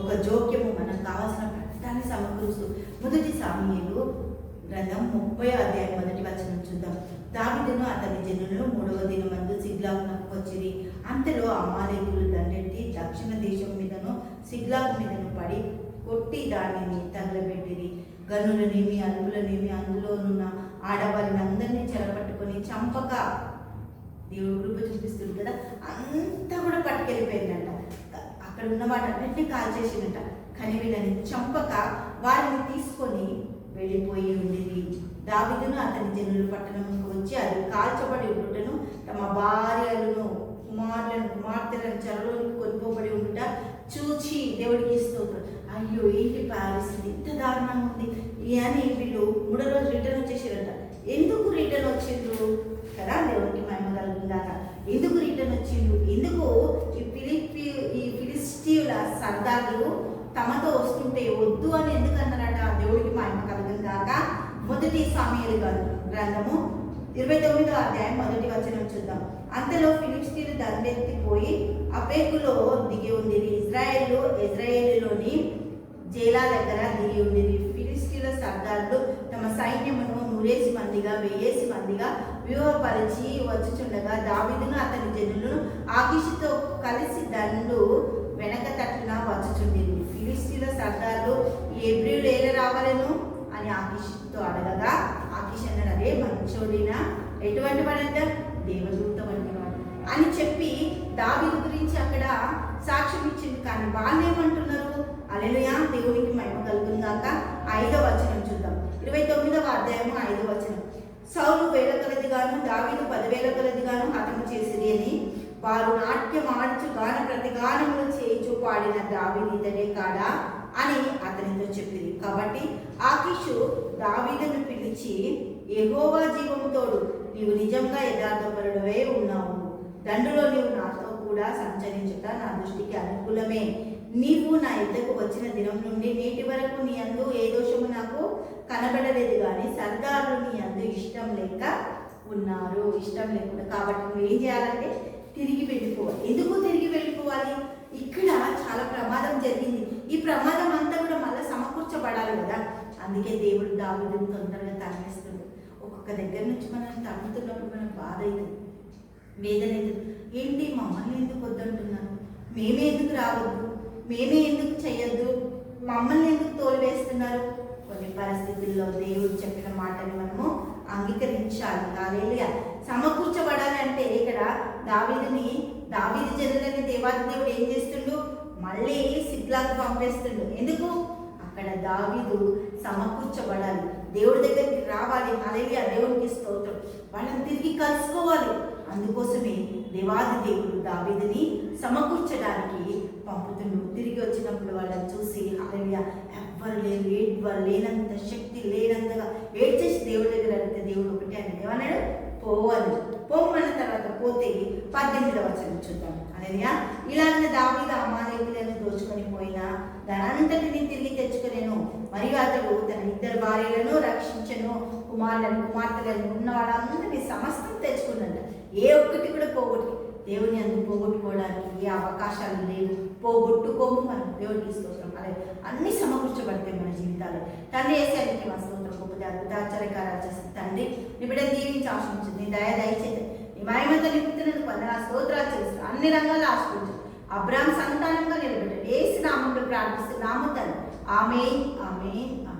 ఒక జోక్యము మనకు కావాల్సిన ప్రతిదాన్ని సమకూరుస్తూ మొదటి సామీయులు గ్రంథం ముప్పై అధ్యాయం మొదటి వచనం చూద్దాం. దావిదును అతని జనులు మూడవ దినమందు సిగ్లాగునకు వచ్చిరి. అంతలో అమాలేకులు దండెత్తి దక్షిణ దేశం మీదను సిగ్లాగు మీదను పడి కొట్టి దానిని తగలబెట్టిరి. గనులనేమి అల్పులనేమి అందులోనున్న ఆడవారిని అందరినీ చెరపట్టుకొని చంపక దేవుడు కృప చూపిస్తుంది కదా? అంతా కూడా పట్టుకెళ్ళిపోయిందంట. అక్కడ ఉన్న వాటన్నింటినీ కాల్ కానీ వీళ్ళని చంపక వారిని తీసుకొని వెళ్ళిపోయి ఉండేది. దావిదును అతని జనులు పట్టణంకు వచ్చి అది కాల్చబడి ఉండుటను తమ భార్యలను కుమారులను కుమార్తెలను చెరలోనికి కొనుక్కోబడి ఉండుట చూచి దేవుడికి స్తోత్రం. అయ్యో ఏంటి పరిస్థితి? ఇంత దారుణంగా ఉంది. అని వీళ్ళు మూడో రోజు రిటర్న్ వచ్చేసారట. ఎందుకు రిటర్న్ వచ్చిండ్రు? కదా దేవుడికి మహిమ కలుగుందాక ఎందుకు రిటర్న్ వచ్చిండ్రు? ఎందుకు ఈ సర్దార్లు తమతో వస్తుంటే వద్దు అని ఎందుకు అన్నారట దేవుడికి మహిమ కాక మొదటి సమయాలు గ్రంథము ఇరవై తొమ్మిదో అధ్యాయం మొదటి వచనం చూద్దాం. అంతలో ఫిలిస్టీలు దండెత్తిపోయి అపేకులో దిగి ఉంది ఇజ్రాయెల్ ఇజ్రాయేల్లోని జైలా దగ్గర దిగి ఉంది ఫిలిస్తీన్ల సర్దార్లు తమ సైన్యమును నూరేసి మందిగా వెయ్యేసి మందిగా వ్యూహపరిచి వచ్చుచుండగా దావిదును అతని జనులను ఆకిషితో కలిసి దండు వెనక తట్టున వచ్చుచుండేది ఫిలిస్తీన్ల సర్దారులు ఏప్రిల్ ఏల రావాలను అని ఆకిషుతో అడగగా ఆకిష్ అన్నాడు అదే మంచోడినా? ఎటువంటి వాడంట? దేవదూత వంటి వాడు అని చెప్పి దావీదు గురించి అక్కడ సాక్ష్యం ఇచ్చింది. కానీ వాళ్ళు ఏమంటున్నారు అలెలుయా దేవునికి మహిమ కలుగుందాక ఐదో వచనం చూద్దాం. ఇరవై తొమ్మిదవ అధ్యాయము ఐదో వచనం. సౌలు వేల కొలదిగాను దావీదు పదివేల కొలదిగాను హతము చేసిరి అని వారు నాట్యం ఆడుచు గాన ప్రతిగానములు చేయి పాడిన దావీదు కాడా అని అతనితో చెప్పింది. కాబట్టి ఆకిషు దావీదును పిలిచి యెహోవా జీవముతోడు నీవు నిజంగా యథార్థపరుడవే ఉన్నావు. దండులో నీవు నాతో కూడా సంచరించుట నా దృష్టికి అనుకూలమే. నీవు నా ఇద్దకు వచ్చిన దినం నుండి నేటి వరకు నీ అందు ఏ దోషము నాకు కనబడలేదు కానీ సర్దారులు నీ అందు ఇష్టం లేక ఉన్నారు. ఇష్టం లేకుండా కాబట్టి నువ్వు ఏం చేయాలంటే తిరిగి వెళ్ళిపోవాలి ఎందుకు తిరిగి వెళ్ళిపోవాలి? ఇక్కడ చాలా ప్రమాదం జరిగింది. ఈ ప్రమాదం అంతా కూడా మళ్ళీ సమకూర్చబడాలి కదా. అందుకే దేవుడు దావిదుని తొందరగా తరలిస్తుంది ఒక్కొక్క దగ్గర నుంచి మనం తగ్గుతున్నప్పుడు మనకు బాధ అవుతుంది వేదన అవుతుంది ఏంటి మమ్మల్ని ఎందుకు వద్దంటున్నాను మేమే ఎందుకు రావద్దు? మేమే ఎందుకు చేయొద్దు మమ్మల్ని ఎందుకు తోలివేస్తున్నారు? కొన్ని పరిస్థితుల్లో దేవుడు చెప్పిన మాటని మనము అంగీకరించాలి. కాలేలుగా సమకూర్చబడాలి అంటే ఇక్కడ దావీదిని దావీది జనులని దేవాది దేవుడు ఏం మళ్ళీ సిప్లాకు పంపేస్తుండు. ఎందుకు? అక్కడ దావీదు సమకూర్చబడాలి. దేవుడి దగ్గరికి రావాలి. అలెలియా దేవునికి స్తోత్రం. వాళ్ళని తిరిగి కలుసుకోవాలి. అందుకోసమే దేవాది దేవుడు దావీదిని సమకూర్చడానికి పంపుతుండు. తిరిగి వచ్చినప్పుడు వాళ్ళని చూసి అలెలియా ఎవ్వరు లేరు ఎవ్వరు లేనంత శక్తి పోతే పద్దెనిమిదవ వచనం చూద్దాం. అనగా ఇలాగ దావీద అమాలేకులను దోచుకొని పోయిన దానంతటిని తిరిగి తెచ్చుకునేను. మరియు అతడు తన ఇద్దరు భార్యలను రక్షించను. కుమారులను కుమార్తెలను ఉన్న వాళ్ళందరినీ సమస్తం తెచ్చుకున్నాడు. ఏ ఒక్కటి కూడా పోగొట్టు దేవుని అందుకు పోగొట్టుకోవడానికి ఏ అవకాశాలు లేవు. పోగొట్టుకోము మనం. దేవుడికి స్తోత్రం. అదే అన్ని సమకూర్చబడతాయి మన జీవితాలు తండ్రి వేసేందుకు మా స్తోత్రం గొప్ప అద్భుత ఆశ్చర్యకారాలు చేస్తుంది తండ్రి. నీ బిడ్డ దీవించి ఆశించింది దయ దయచేది నీ మహిమత నిపుణులకు వందన స్తోత్రాలు చేస్తూ అన్ని రంగాలు ఆశించు అబ్రాహ్మ సంతానంగా నిలబెట్టాడు ఏసు నామంలో ప్రార్థిస్తూ తండ్రి ఆమె ఆమె ఆమె